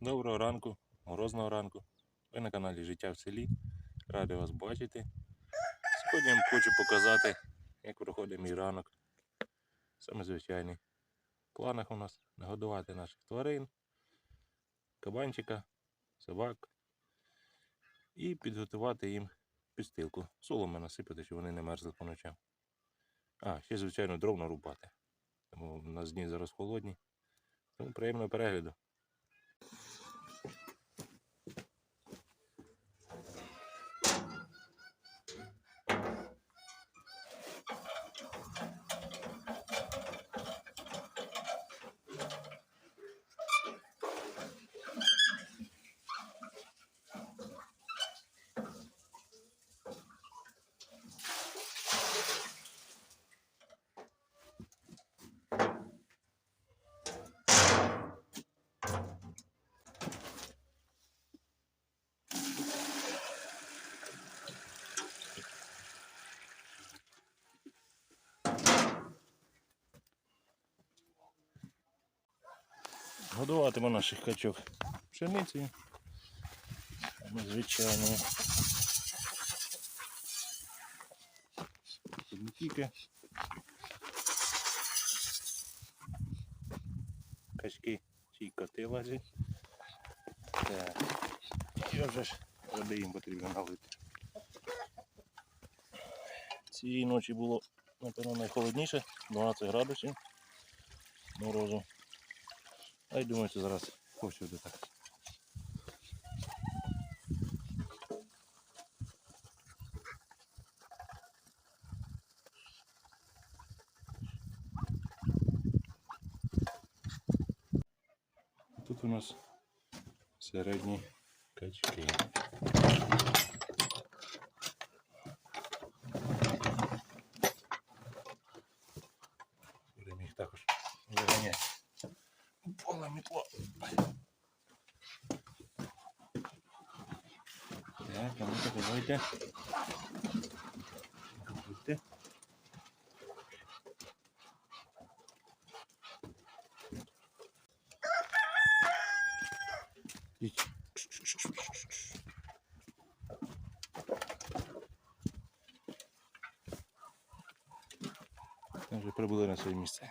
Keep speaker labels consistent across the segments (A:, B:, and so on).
A: Доброго ранку, морозного ранку. Ви на каналі Життя в селі. Радий вас бачити. Сьогодні вам хочу показати, як проходить мій ранок. Саме звичайний. В планах у нас нагодувати наших тварин, кабанчика, собак і підготувати їм підстилку. Соломи насипати, щоб вони не мерзли по ночам. А, ще, звичайно, дров нарубати. Тому у нас дні зараз холодні. Тому приємного перегляду. Годуватимемо наших качок пшеницею. Звичайно. Не. Качки й коти лазять. Так. І вже ж води їм потрібно налити. Цієї ночі було, напевно, найхолодніше, 12 градусів морозу. А й думаю, що зараз повсюди так. Тут у нас середні качки. а ну-ка, давайте. Будьте. Ідь. Ми Вже прибули на своє місце.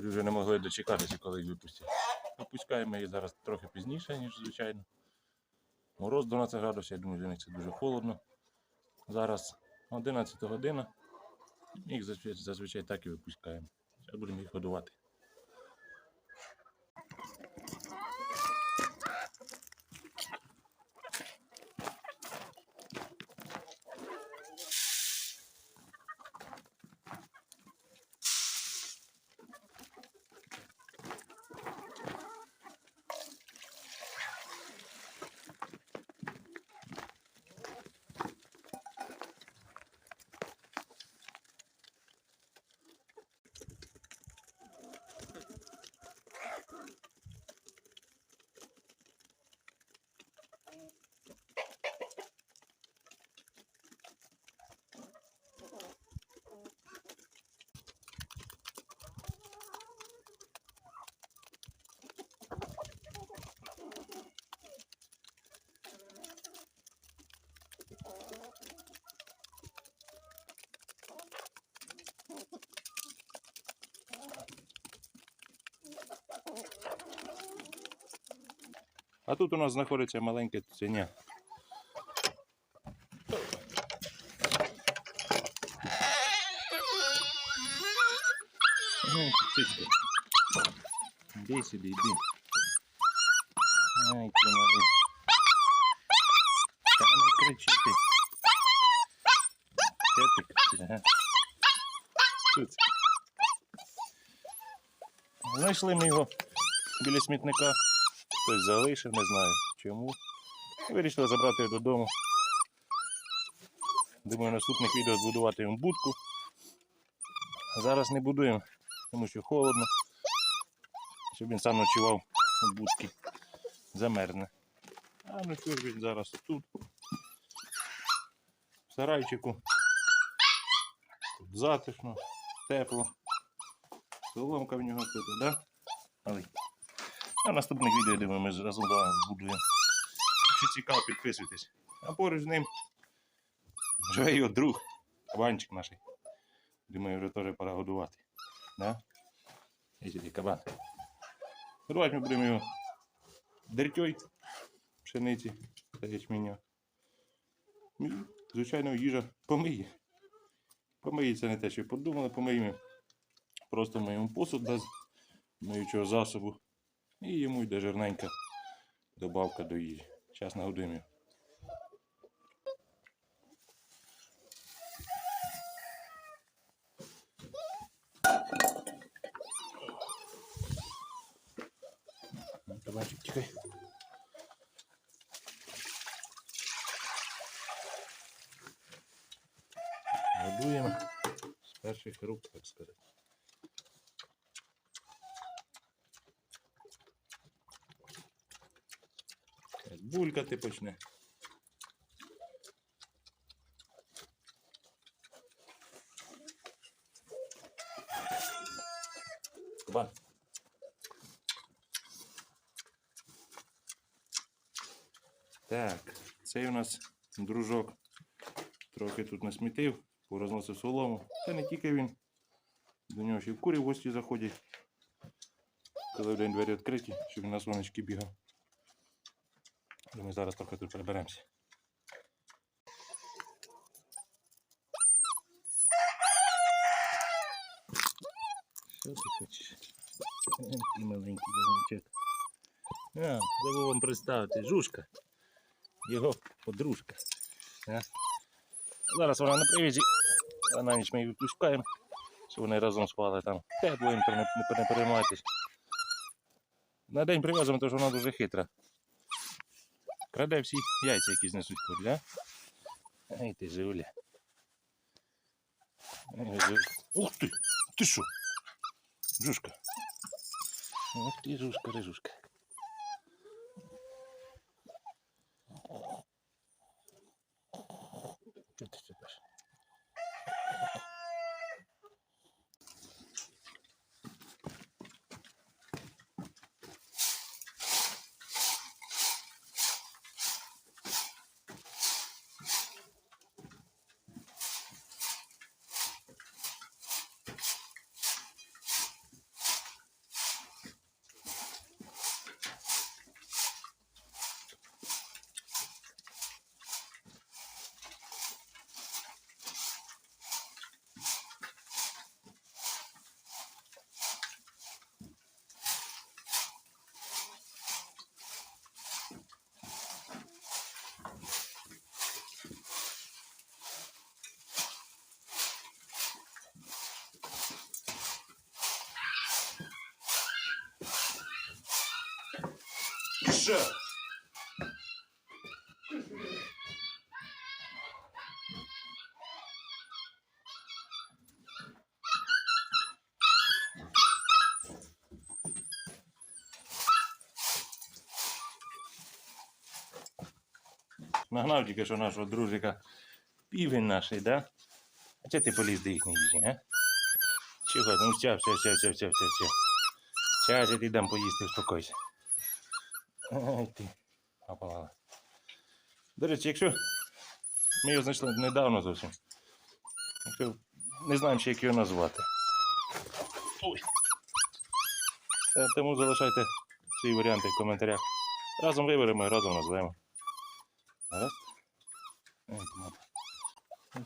A: Курі вже не могли дочекатися, коли їх випустять. Випускаємо її зараз трохи пізніше, ніж звичайно. Мороз 12 градусів, я думаю, для них це дуже холодно. Зараз 11 година. Їх зазвичай так і випускаємо. Зараз будемо їх годувати. А тут у нас знаходиться маленьке цуценя. Ну, цицька. Іди сюди, йди. Ай, ти малий. Та не кричи ти. Де ти кричиш, ага? Цицька. Знайшли ми його біля смітника. Хтось залишив, не знаю чому. Вирішили забрати його додому. Думаю, наступних відео збудувати йому будку. Зараз не будуємо, тому що холодно. Щоб він сам ночував у будці. Замерзне. А ну що ж він зараз тут. В сарайчику. Тут затишно, тепло. Соломка в нього тут, да? А наступних відео, думаю, ми разом з вами збудуємо. Якщо цікаво, підписуйтесь. А поруч з ним живе його друг, кабанчик наш. Думаю, вже теж пора годувати. Да? І кабан. Годувати ми будемо його дертьой, пшениці та ячменя. І, Звичайно, їжа помиє. Помиє це не те, що подумали, помиємо. Просто миємо посуд без миючого засобу. І йому йде жирненька добавка до їжі. Зараз нагодуємо Кабанчик, тікай. Годуємо з перших рук, так сказати. Булькати почне. Кабан. Так, цей у нас дружок трохи тут насмітив, порозносив солому. Це не тільки він. До нього ще й курі в гості заходять. Коли в день двері відкриті, щоб він на сонечки бігав. Ми зараз трохи тут приберемося. Що ти хочеш? Ой, маленький вогничок. А, забув вам представити. Жушка. Його подружка. А? Зараз вона на привізі. А на ніч ми її відпускаємо. Щоб вони разом спали там. Тепло їм, не, переймайтесь. На день прив'язуємо, тому що вона дуже хитра. Краде всі яйця, які знесуть курля. Ай ти живля. Ух ти! Ти що? Жушка. Ух ти, жушка, рижушка. Що ти? Що? Нагнав тільки що нашого дружика півень наший, да? А чого ти поліз до їхньої їжі, а? Чого? Ну все, все, все, все, все, все, все. Зараз я тобі дам поїсти, успокойся. Ти. Опалала. До речі, якщо ми його знайшли недавно зовсім. Якщо не знаємо ще, як його назвати. Ой. Е, Тому залишайте свої варіанти в коментарях. Разом виберемо і разом назвемо. Ти. Ну,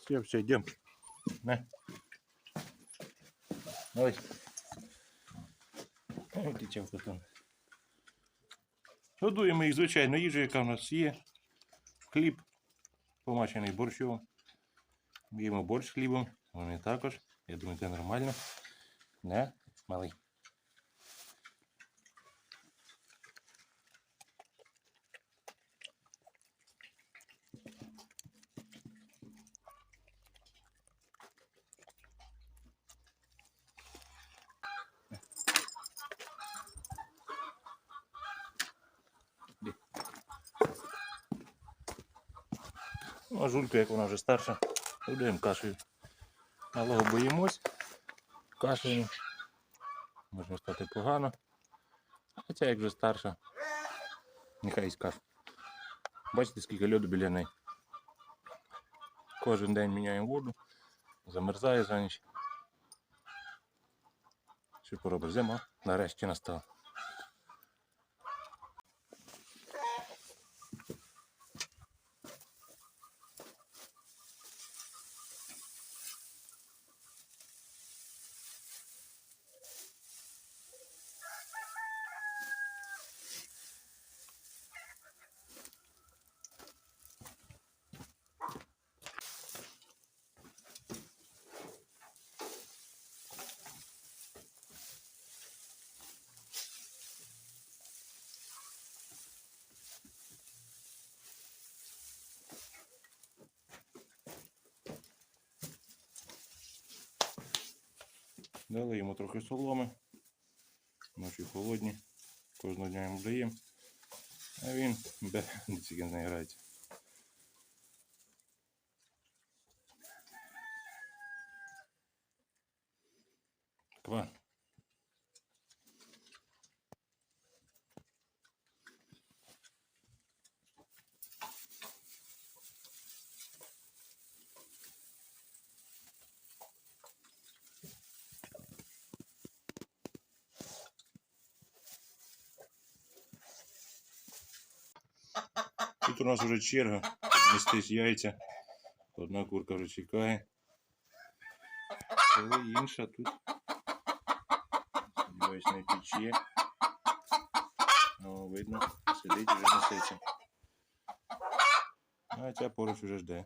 A: Все, все, йдемо. Не. Ой. Тічав потім. Годуємо їх, звичайно, їжу, яка в нас є. Хліб, помачений борщом. Б'ємо борщ з хлібом. Вони також. Я думаю, це нормально. Не, малий. Ну, а жулька, як вона вже старша, будемо кашею. Малого боїмось, кашею. Можна стати погано. А ця як вже старша. Нехай кашу. Бачите, скільки льоду біля неї. Кожен день міняємо воду, замерзає за ніч. Що поробиш? Зима нарешті настала. Дали йому трохи соломи. Ночі холодні. Кожного дня йому даємо. А він бе, тільки не грається. Тут у нас вже черга. Нестись яйця. Одна курка вже чекає. Коли інша тут. Сподіваюсь, не пече. Ну, видно, сидить вже несеться. А ця поруч вже жде.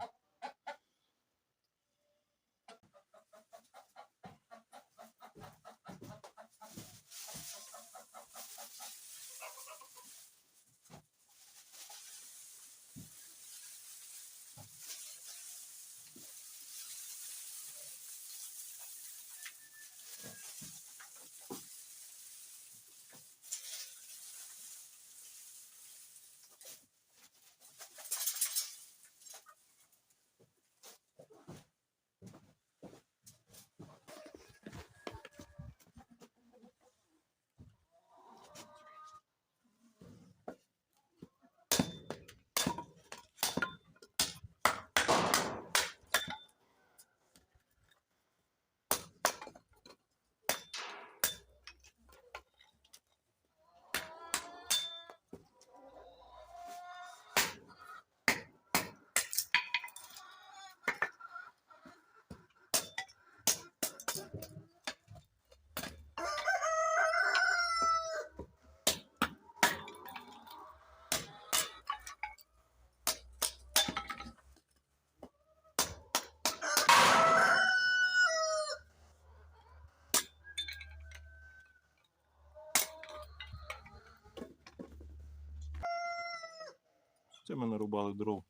A: Це ми нарубали дров.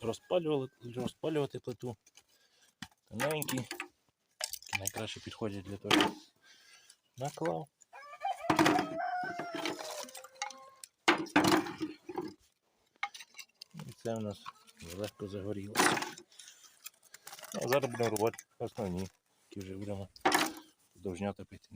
A: Розпалювали, розпалювати плиту. Тоненькі. Найкраще підходять для того. Наклав. І це у нас легко загорілося. А зараз будемо рубати основні, які вже будемо довжня топити,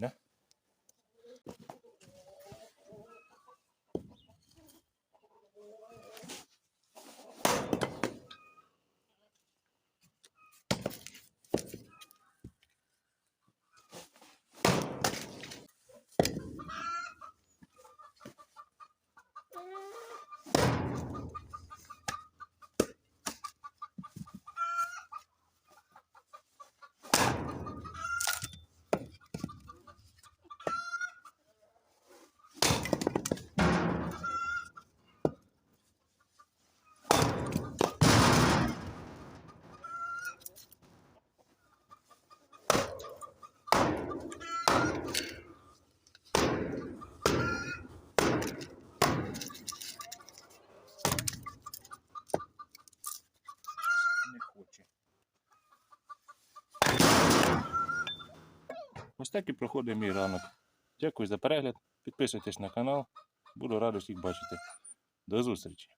A: Ось так і проходить мій ранок. Дякую за перегляд. Підписуйтесь на канал. Буду радий всіх бачити. До зустрічі!